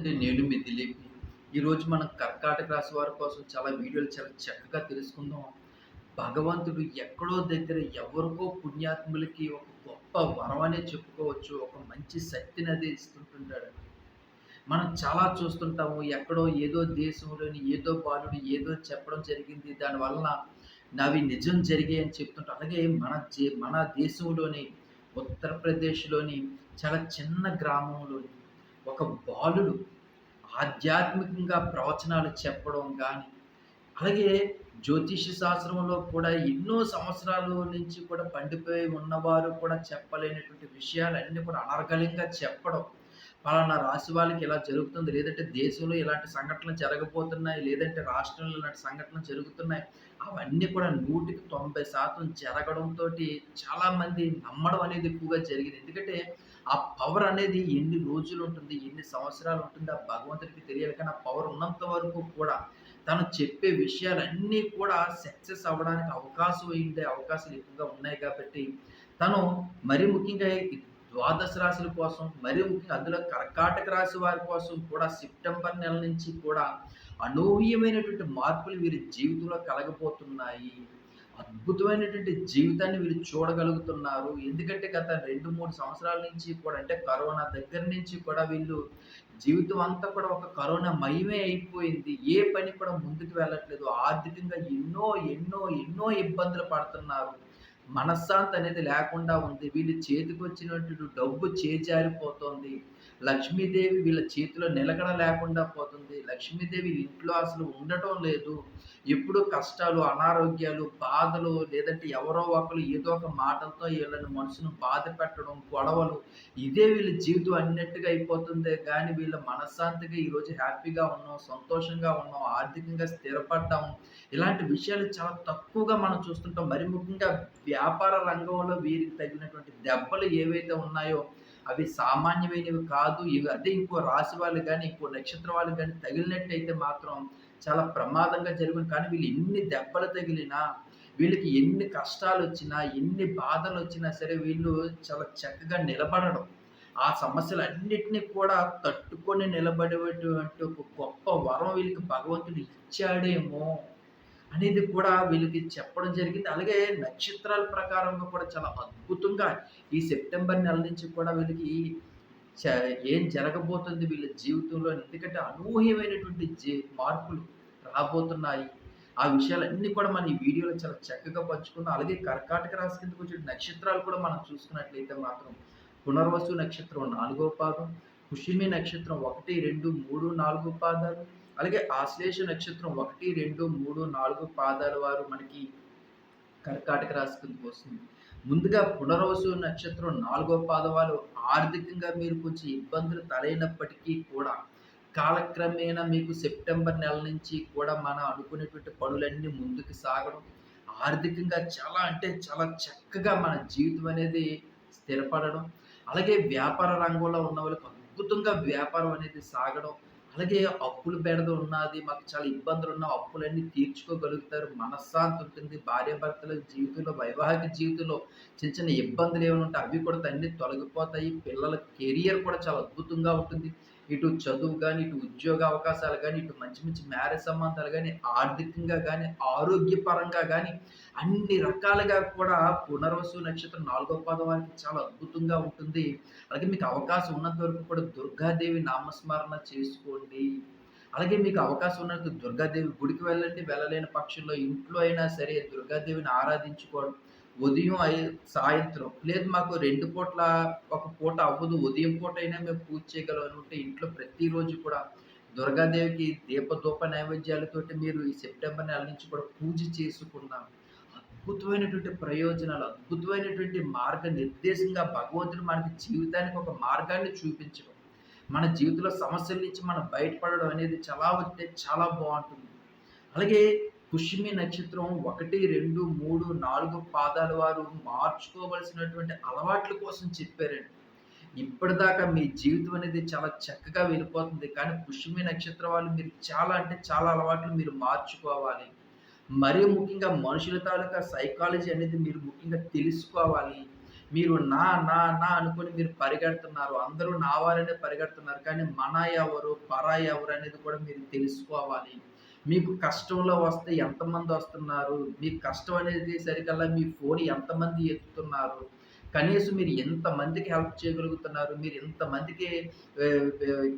అండి నేను మీ దిలీప్. ఈరోజు మనం కర్కాటక రాశి వారి కోసం చాలా వీడియోలు చాలా చక్కగా తెలుసుకుందాం. భగవంతుడు ఎక్కడో దగ్గర ఎవరికో పుణ్యాత్ములకి ఒక గొప్ప వరమనే అనే చెప్పుకోవచ్చు. ఒక మంచి శక్తిని అది ఇస్తుంటుంటాడు. మనం చాలా చూస్తుంటాము ఎక్కడో ఏదో దేశంలోని ఏదో బాలుడు ఏదో చెప్పడం జరిగింది. దానివలన నావి నిజం జరిగాయి అని చెప్తుంటాం అలాగే మన మన దేశంలోని ఉత్తరప్రదేశ్లోని చాలా చిన్న గ్రామంలోని ఒక బాలుడు ఆధ్యాత్మికంగా ప్రవచనాలు చెప్పడం కానీ అలాగే జ్యోతిష శాస్త్రంలో కూడా ఎన్నో సంవత్సరాల నుంచి కూడా పండిపోయి ఉన్నవారు కూడా చెప్పలేనటువంటి విషయాలన్నీ కూడా అనర్గళంగా చెప్పడం పలానా రాశి వాళ్ళకి ఇలా జరుగుతుంది లేదంటే దేశంలో ఇలాంటి సంఘటనలు జరగబోతున్నాయి లేదంటే రాష్ట్రంలో ఇలాంటి సంఘటనలు జరుగుతున్నాయి అవన్నీ కూడా నూటికి తొంభై శాతం జరగడంతో చాలామంది నమ్మడం అనేది ఎక్కువగా జరిగింది. ఎందుకంటే ఆ పవర్ అనేది ఎన్ని రోజులు ఉంటుంది ఎన్ని సంవత్సరాలు ఉంటుంది ఆ భగవంతుడికి తెలియాలి. కానీ ఆ పవర్ ఉన్నంత వరకు కూడా తను చెప్పే విషయాలన్నీ కూడా సక్సెస్ అవ్వడానికి అవకాశం ఉండే అవకాశాలు ఎక్కువగా ఉన్నాయి కాబట్టి తను మరి ముఖ్యంగా ద్వాదశ రాశుల కోసం మరి ముఖ్యంగా అందులో కర్కాటక రాశి వారి కోసం కూడా సెప్టెంబర్ నెల నుంచి కూడా అనూహ్యమైనటువంటి మార్పులు వీరి జీవితంలో కలగబోతున్నాయి. అద్భుతమైనటువంటి జీవితాన్ని వీళ్ళు చూడగలుగుతున్నారు. ఎందుకంటే గత రెండు మూడు సంవత్సరాల నుంచి కూడా అంటే కరోనా దగ్గర నుంచి కూడా వీళ్ళు జీవితం అంతా కూడా ఒక కరోనా మయమే అయిపోయింది. ఏ పని కూడా ముందుకు వెళ్ళట్లేదు. ఆర్థికంగా ఎన్నో ఎన్నో ఎన్నో ఇబ్బందులు పడుతున్నారు. మనశ్శాంతి అనేది లేకుండా ఉంది. వీళ్ళు చేతికి వచ్చినట్టు డబ్బు చేజారిపోతుంది. లక్ష్మీదేవి వీళ్ళ చేతిలో నిలకడ లేకుండా పోతుంది. లక్ష్మీదేవి ఇంట్లో అసలు ఉండటం లేదు. ఎప్పుడూ కష్టాలు అనారోగ్యాలు బాధలు లేదంటే ఎవరో ఒకరు ఏదో ఒక మాటలతో వీళ్ళని మనసును బాధ పెట్టడం గొడవలు ఇదే వీళ్ళ జీవితం అన్నట్టుగా అయిపోతుంది. కానీ వీళ్ళ మనశ్శాంతిగా ఈరోజు హ్యాపీగా ఉన్నాం సంతోషంగా ఉన్నాం ఆర్థికంగా స్థిరపడ్డాం. ఇలాంటి విషయాలు చాలా తక్కువగా మనం చూస్తుంటాం. మరి ముఖ్యంగా వ్యాపార రంగంలో వీరికి తగినటువంటి దెబ్బలు ఏవైతే ఉన్నాయో అవి సామాన్యమైనవి కాదు. ఇవి అదే ఇంకో రాశి వాళ్ళు కానీ ఇంకో నక్షత్ర వాళ్ళు కానీ తగిలినట్టయితే మాత్రం చాలా ప్రమాదంగా జరుగును. కానీ వీళ్ళు ఎన్ని దెబ్బలు తగిలినా వీళ్ళకి ఎన్ని కష్టాలు వచ్చినా ఎన్ని బాధలు వచ్చినా సరే వీళ్ళు చాలా చక్కగా నిలబడడం. ఆ సమస్యలు అన్నిటినీ కూడా తట్టుకొని నిలబడేటువంటి ఒక గొప్ప వరం వీళ్ళకి భగవంతుడు ఇచ్చాడేమో. అనేది కూడా వీళ్ళకి చెప్పడం జరిగింది. అలాగే నక్షత్రాల ప్రకారంగా కూడా చాలా అద్భుతంగా ఈ సెప్టెంబర్ నెల నుంచి కూడా వీళ్ళకి చ ఏం జరగబోతుంది వీళ్ళ జీవితంలో ఎందుకంటే అనూహ్యమైనటువంటి జీ మార్పులు రాబోతున్నాయి. ఆ విషయాలన్నీ కూడా మనం ఈ వీడియోలో చాలా చక్కగా పంచుకున్నాం. అలాగే కర్కాటక రాశి కిందకు వచ్చే నక్షత్రాలు కూడా మనం చూసుకున్నట్లయితే మాత్రం పునర్వసు నక్షత్రం నాలుగో పాదం పుష్యమి నక్షత్రం ఒకటి రెండు మూడు నాలుగు పాదాలు అలాగే ఆశ్లేష నక్షత్రం ఒకటి రెండు మూడు నాలుగు పాదాల వారు మనకి కర్కాటక రాశి కిందకు వస్తుంది. ముందుగా పునర్వసు నక్షత్రం నాలుగో పాదవాలు ఆర్థికంగా మీరు కొంచెం ఇబ్బందులు తలైనప్పటికీ కూడా కాలక్రమేణా మీకు సెప్టెంబర్ నెల నుంచి కూడా మనం అనుకునేటువంటి పనులన్నీ ముందుకు సాగడం ఆర్థికంగా చాలా అంటే చాలా చక్కగా మన జీవితం అనేది స్థిరపడడం అలాగే వ్యాపార రంగంలో ఉన్న వాళ్ళకి అద్భుతంగా వ్యాపారం అనేది సాగడం అలాగే అప్పులు బెడద ఉన్నది మాకు చాలా ఇబ్బందులు ఉన్న అప్పులన్నీ తీర్చుకోగలుగుతారు. మనశ్శాంతి ఉంటుంది భార్యాభర్తల జీవితంలో వైవాహిక జీవితంలో చిన్న చిన్న ఇబ్బందులు ఏమైనా ఉంటే అవి కూడా అన్నీ తొలగిపోతాయి. పిల్లల కెరియర్ కూడా చాలా అద్భుతంగా ఉంటుంది. ఇటు చదువు కానీ ఇటు ఉద్యోగ అవకాశాలు కానీ ఇటు మంచి మంచి మ్యారేజ్ సంబంధాలు కానీ ఆర్థికంగా కానీ ఆరోగ్యపరంగా కానీ అన్ని రకాలుగా కూడా పునర్వసు నక్షత్రం నాలుగో పాదం వారికి చాలా అద్భుతంగా ఉంటుంది. అలాగే మీకు అవకాశం ఉన్నంత వరకు కూడా దుర్గాదేవి నామస్మరణ చేసుకోండి. అలాగే మీకు అవకాశం ఉన్నట్టు దుర్గాదేవి గుడికి వెళ్ళండి వెళ్ళలేని పక్షంలో ఇంట్లో అయినా సరే దుర్గాదేవిని ఆరాధించుకోవడం ఉదయం అయి సాయంత్రం. లేదు మాకు రెండు పూట్ల ఒక పూట అవ్వదు. ఉదయం పూట అయినా మేము పూజ చేయగలం ఉంటే ఇంట్లో ప్రతిరోజు కూడా దుర్గాదేవికి దీపధూప నైవేద్యాలతోటి మీరు ఈ సెప్టెంబర్ నెల నుంచి కూడా పూజ చేసుకున్నాం అద్భుతమైనటువంటి ప్రయోజనాలు అద్భుతమైనటువంటి మార్గ నిర్దేశంగా భగవంతుడు మనకి జీవితానికి ఒక మార్గాన్ని చూపించడం. మన జీవితంలో సమస్యల నుంచి మనం బయటపడడం అనేది చాలా వస్తే చాలా బాగుంటుంది. అలాగే పుష్మి నక్షత్రం ఒకటి రెండు మూడు నాలుగు పాదాల వారు మార్చుకోవలసినటువంటి అలవాట్ల కోసం చెప్పారండి. ఇప్పటిదాకా మీ జీవితం అనేది చాలా చక్కగా వెళ్ళిపోతుంది. కానీ పుష్మి నక్షత్రం వాళ్ళు మీరు చాలా అంటే చాలా అలవాట్లు మీరు మార్చుకోవాలి. మరీ ముఖ్యంగా మనుషుల తాలూకా సైకాలజీ అనేది మీరు ముఖ్యంగా తెలుసుకోవాలి. మీరు నా నా నా అనుకుని మీరు పరిగెడుతున్నారు. అందరూ నా వారనే పరిగెడుతున్నారు. కానీ మన ఎవరు పరా ఎవరు అనేది కూడా మీరు తెలుసుకోవాలి. మీకు కష్టంలో వస్తే ఎంతమంది వస్తున్నారు? మీకు కష్టం అనేది సరికల్లా మీ ఫోన్ ఎంతమంది ఎత్తుతున్నారు? కనీసం మీరు ఎంతమందికి హెల్ప్ చేయగలుగుతున్నారు? మీరు ఎంతమందికి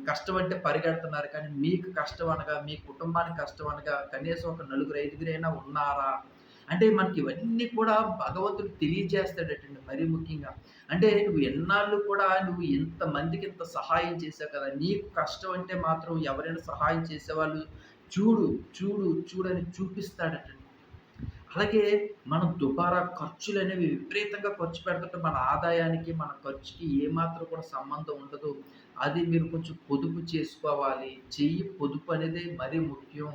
కష్టం అంటే పరిగెడుతున్నారు? కానీ మీకు కష్టం అనగా మీ కుటుంబానికి కష్టం అనగా కనీసం ఒక నలుగురు ఐదుగురైనా ఉన్నారా? అంటే మనకి ఇవన్నీ కూడా భగవంతుడు తెలియజేస్తాడటండి మరీ ముఖ్యంగా. అంటే నువ్వు ఎన్నాళ్ళు కూడా నువ్వు ఎంతమందికి ఇంత సహాయం చేసావు కదా? నీకు కష్టం అంటే మాత్రం ఎవరైనా సహాయం చేసేవాళ్ళు చూడు చూడు చూడని చూపిస్తాడటండి అలాగే మనం దుబారా ఖర్చులు అనేవి విపరీతంగా ఖర్చు పెడుతుంటే మన ఆదాయానికి మన ఖర్చుకి ఏమాత్రం కూడా సంబంధం ఉండదు. అది మీరు కొంచెం పొదుపు చేసుకోవాలి. చెయ్యి పొదుపు అనేది మరీ ముఖ్యం.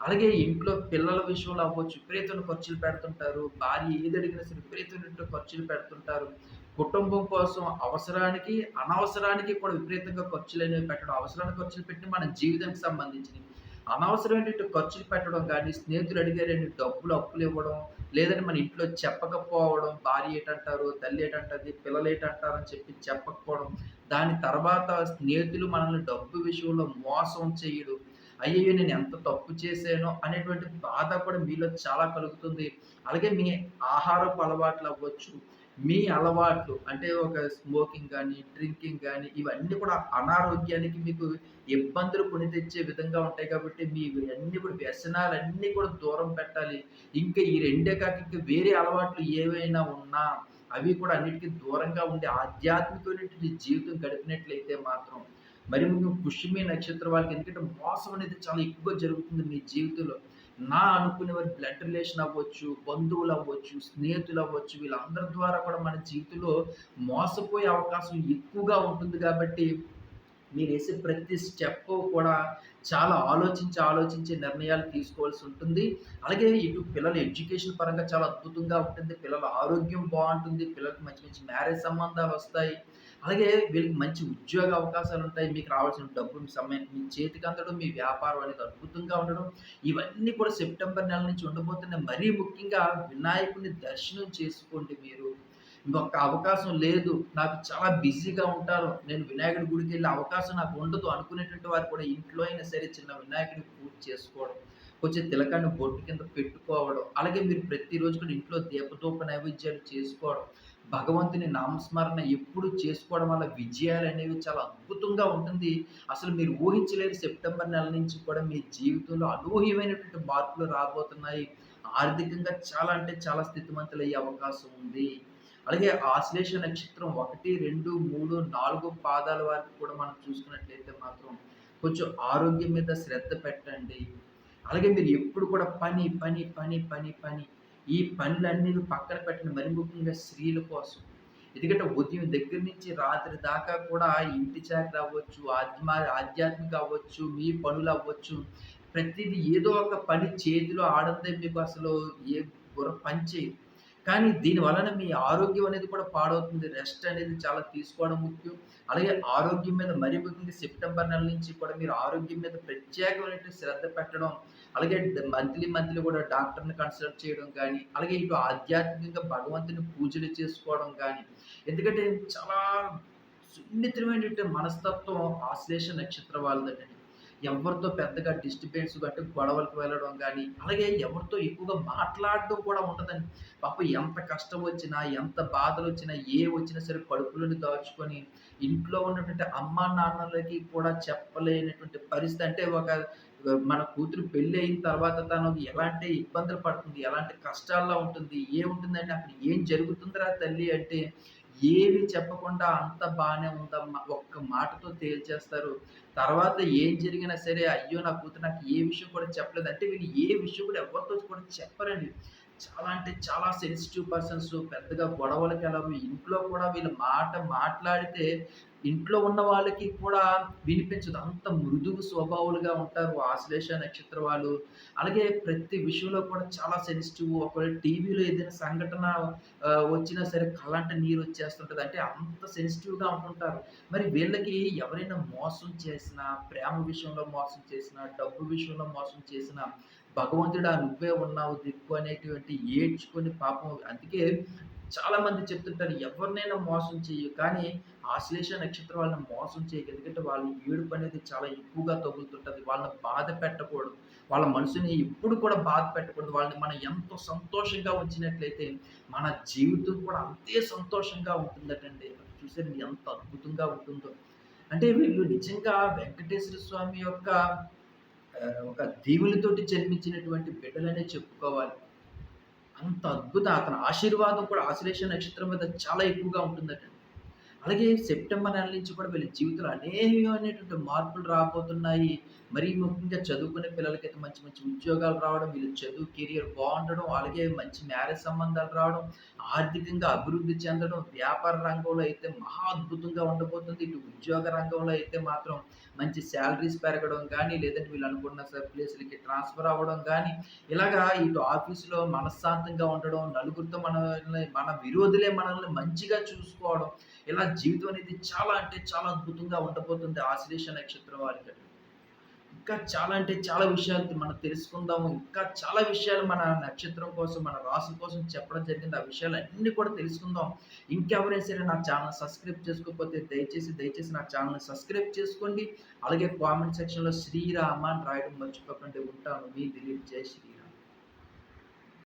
అలాగే ఇంట్లో పిల్లల విషయంలో అవ్వచ్చు విపరీతమైన ఖర్చులు పెడుతుంటారు. భార్య ఏది అడిగినా సరే విపరీతమైన ఖర్చులు పెడుతుంటారు. కుటుంబం కోసం అవసరానికి అనవసరానికి కూడా విపరీతంగా ఖర్చులు అనేవి పెట్టడం అవసరానికి ఖర్చులు పెట్టి మన జీవితానికి సంబంధించినవి. అనవసరమైన ఖర్చులు పెట్టడం కానీ స్నేహితులు అడిగారని డబ్బులు అప్పులు ఇవ్వడం లేదంటే మన ఇంట్లో చెప్పకపోవడం భార్య ఏటంటారు తల్లి ఏటంటది పిల్లలు ఏటంటారు అని చెప్పి చెప్పకపోవడం దాని తర్వాత స్నేహితులు మనల్ని డబ్బు విషయంలో మోసం చేయడం అయ్యో నేను ఎంత తప్పు చేశానో అనేటువంటి బాధ కూడా మీలో చాలా కలుగుతుంది. అలాగే మీ ఆహారపు అలవాట్లు అవ్వచ్చు మీ అలవాట్లు అంటే ఒక స్మోకింగ్ కానీ డ్రింకింగ్ కానీ ఇవన్నీ కూడా అనారోగ్యానికి మీకు ఇబ్బందులు కొని తెచ్చే విధంగా ఉంటాయి కాబట్టి మీ అన్ని కూడా వ్యసనాలన్నీ కూడా దూరం పెట్టాలి. ఇంకా ఈ రెండే కాక ఇంకా వేరే అలవాట్లు ఏవైనా ఉన్నా అవి కూడా అన్నిటికీ దూరంగా ఉండే ఆధ్యాత్మికమైనటువంటి జీవితం గడిపినట్లయితే మాత్రం మరి ముఖ్యం పుష్యమి నక్షత్రం వాళ్ళకి ఎందుకంటే మోసం అనేది చాలా ఎక్కువగా జరుగుతుంది మీ జీవితంలో. నా అనుకునే వారి బ్లడ్ రిలేషన్ అవ్వచ్చు బంధువులు అవ్వచ్చు స్నేహితులు అవ్వచ్చు వీళ్ళందరి ద్వారా కూడా మన జీవితంలో మోసపోయే అవకాశం ఎక్కువగా ఉంటుంది కాబట్టి మీరు వేసే ప్రతి స్టెప్ కూడా చాలా ఆలోచించి ఆలోచించి నిర్ణయాలు తీసుకోవాల్సి ఉంటుంది. అలాగే ఇటు పిల్లల ఎడ్యుకేషన్ పరంగా చాలా అద్భుతంగా ఉంటుంది. పిల్లల ఆరోగ్యం బాగుంటుంది. పిల్లలకు మంచి మంచి మ్యారేజ్ సంబంధాలు వస్తాయి. అలాగే వీళ్ళకి మంచి ఉద్యోగ అవకాశాలు ఉంటాయి మీకు రావాల్సిన డబ్బు సమయం మీ చేతికి అందడం మీ వ్యాపారం అనేది అద్భుతంగా ఉండడం ఇవన్నీ కూడా సెప్టెంబర్ నెల నుంచి ఉండబోతున్నాయి. మరీ ముఖ్యంగా వినాయకుడిని దర్శనం చేసుకోండి మీరు. ఇంకొక అవకాశం లేదు. నాకు చాలా బిజీగా ఉంటాను. నేను వినాయకుడి గుడికి వెళ్ళే అవకాశం నాకు ఉండదు అనుకునేటువంటి వారు కూడా ఇంట్లో అయినా సరే చిన్న వినాయకుడిని పూజ చేసుకోవడం కొంచెం తిలకాన్ని బొట్టు కింద పెట్టుకోవడం అలాగే మీరు ప్రతిరోజు కూడా ఇంట్లో దీపదూప నైవేద్యాలు చేసుకోవడం భగవంతుని నామస్మరణ ఎప్పుడు చేసుకోవడం వల్ల విజయాలు అనేవి చాలా అద్భుతంగా ఉంటుంది. అసలు మీరు ఊహించలేరు సెప్టెంబర్ నెల నుంచి కూడా మీ జీవితంలో అనూహ్యమైనటువంటి మార్పులు రాబోతున్నాయి. ఆర్థికంగా చాలా అంటే చాలా స్థితిమంతులు అయ్యే అవకాశం ఉంది. అలాగే ఆశ్లేష నక్షత్రం ఒకటి రెండు మూడు నాలుగు పాదాల వరకు కూడా మనం చూసుకున్నట్లయితే మాత్రం కొంచెం ఆరోగ్యం మీద శ్రద్ధ పెట్టండి. అలాగే మీరు ఎప్పుడు కూడా పని పని పని పని పని ఈ పనులన్నీ పక్కన పెట్టిన మరి ముఖ్యంగా స్త్రీల కోసం. ఎందుకంటే ఉదయం దగ్గర నుంచి రాత్రి దాకా కూడా ఇంటి చాకరి అవ్వచ్చు ఆత్మ ఆధ్యాత్మిక అవ్వచ్చు మీ పనులు అవ్వచ్చు. ప్రతిదీ ఏదో ఒక పని చేతిలో ఆడందే మీకు అసలు ఏ పని చేయదు. కానీ దీని వలన మీ ఆరోగ్యం అనేది కూడా పాడవుతుంది. రెస్ట్ అనేది చాలా తీసుకోవడం ముఖ్యం. అలాగే ఆరోగ్యం మీద మరీ ముఖ్యంగా సెప్టెంబర్ నెల నుంచి కూడా మీరు ఆరోగ్యం మీద ప్రత్యేకమైన శ్రద్ధ పెట్టడం అలాగే మంత్లీ మంత్లీ కూడా డాక్టర్ని కన్సల్ట్ చేయడం కానీ అలాగే ఇటు ఆధ్యాత్మికంగా భగవంతుని పూజలు చేసుకోవడం కానీ ఎందుకంటే చాలా సున్నితమైన మనస్తత్వం ఆశ్లేష నక్షత్ర వాళ్ళదండి. ఎవరితో పెద్దగా డిస్టర్బెన్స్ అంటే గొడవలకు వెళ్ళడం కానీ అలాగే ఎవరితో ఎక్కువగా మాట్లాడడం కూడా ఉంటుందండి. పాప ఎంత కష్టం వచ్చినా ఎంత బాధలు వచ్చినా ఏ వచ్చినా సరే కడుపులను దాచుకొని ఇంట్లో ఉన్నటువంటి అమ్మ నాన్నలకి కూడా చెప్పలేనటువంటి పరిస్థితి. అంటే ఒక మన కూతురు పెళ్ళి అయిన తర్వాత తను ఎలాంటి ఇబ్బందులు పడుతుంది ఎలాంటి కష్టాల్లో ఉంటుంది ఏముంటుందంటే అక్కడ ఏం జరుగుతుందిరా తల్లి అంటే ఏవి చెప్పకుండా అంత బాగానే ఉందమ్మా. ఒక్క మాటతో తేల్చేస్తారు. తర్వాత ఏం జరిగినా సరే అయ్యో నా కూతురు నాకు ఏ విషయం కూడా చెప్పలేదు. అంటే వీళ్ళు ఏ విషయం కూడా ఎవరితో కూడా చెప్పరండి. చాలా అంటే చాలా సెన్సిటివ్ పర్సన్స్ పెద్దగా గొడవలకి వెళ్ళరు. ఇంట్లో కూడా వీళ్ళ మాట మాట్లాడితే ఇంట్లో ఉన్న వాళ్ళకి కూడా వినిపించదు. అంత మృదువు స్వభావాలుగా ఉంటారు ఆశ్లేష నక్షత్ర వాళ్ళు అలాగే ప్రతి విషయంలో కూడా చాలా సెన్సిటివ్ ఒకవేళ టీవీలో ఏదైనా సంఘటన వచ్చినా సరే కళ్ళంట నీరు వచ్చేస్తుంటుంది. అంటే అంత సెన్సిటివ్గా ఉంటుంటారు. మరి వీళ్ళకి ఎవరైనా మోసం చేసినా ప్రేమ విషయంలో మోసం చేసినా డబ్బు విషయంలో మోసం చేసినా భగవంతుడా నువ్వే ఉన్నావు దిక్కు అనేటువంటి ఏడ్చుకొని పాపం. అందుకే చాలా మంది చెప్తుంటారు ఎవరినైనా మోసం చేయు కానీ ఆశ్లేష నక్షత్రం వాళ్ళని మోసం చేయకు. ఎందుకంటే వాళ్ళ ఏడుపు అనేది చాలా ఎక్కువగా తగులుతుంటుంది. వాళ్ళని బాధ పెట్టకూడదు. వాళ్ళ మనసుని ఎప్పుడు కూడా బాధ పెట్టకూడదు. వాళ్ళని మనం ఎంతో సంతోషంగా ఉంచినట్లయితే మన జీవితం కూడా అంతే సంతోషంగా ఉంటుందటండి. చూసే ఎంత అద్భుతంగా ఉంటుందో. అంటే వీళ్ళు నిజంగా వెంకటేశ్వర స్వామి యొక్క ఒక దీవులతోటి జన్మించినటువంటి బిడ్డలనే చెప్పుకోవాలి. అంత అద్భుత. అతని ఆశీర్వాదం కూడా ఆశ్లేష నక్షత్రం మీద చాలా ఎక్కువగా ఉంటుందట. అలాగే సెప్టెంబర్ నెల నుంచి కూడా వీళ్ళ జీవితంలో అనేకమైనటువంటి మార్పులు రాబోతున్నాయి. మరీ ముఖ్యంగా చదువుకునే పిల్లలకైతే మంచి మంచి ఉద్యోగాలు రావడం వీళ్ళ చదువు కెరియర్ బాగుండడం అలాగే మంచి మ్యారేజ్ సంబంధాలు రావడం ఆర్థికంగా అభివృద్ధి చెందడం వ్యాపార రంగంలో అయితే మహా అద్భుతంగా ఉండబోతుంది. ఇటు ఉద్యోగ రంగంలో అయితే మాత్రం మంచి శాలరీస్ పెరగడం కానీ లేదంటే వీళ్ళు అనుకున్న సార్ ప్లేసులకి ట్రాన్స్ఫర్ అవ్వడం కానీ ఇలాగా ఇటు ఆఫీసులో మనశ్శాంతంగా ఉండడం నలుగురితో మన మన విరోధులే మనల్ని మంచిగా చూసుకోవడం ఇలా జీవితం అనేది చాలా అంటే చాలా అద్భుతంగా ఉండబోతుంది. ఆశ్లేష నక్షత్రం వారికి ఇంకా చాలా అంటే చాలా విషయాలు మనం తెలుసుకుందాము. ఇంకా చాలా విషయాలు మన నక్షత్రం కోసం మన రాశి కోసం చెప్పడం జరిగింది. ఆ విషయాలు అన్ని కూడా తెలుసుకుందాం. ఇంకెవరైనా సరే నా ఛానల్ సబ్స్క్రైబ్ చేసుకోకపోతే దయచేసి దయచేసి నా ఛానల్ సబ్స్క్రైబ్ చేసుకోండి. అలాగే కామెంట్ సెక్షన్లో శ్రీరామ అని రాయడం మర్చిపోకండి. ఉంటాను. మీ దిలీప్. జై శ్రీ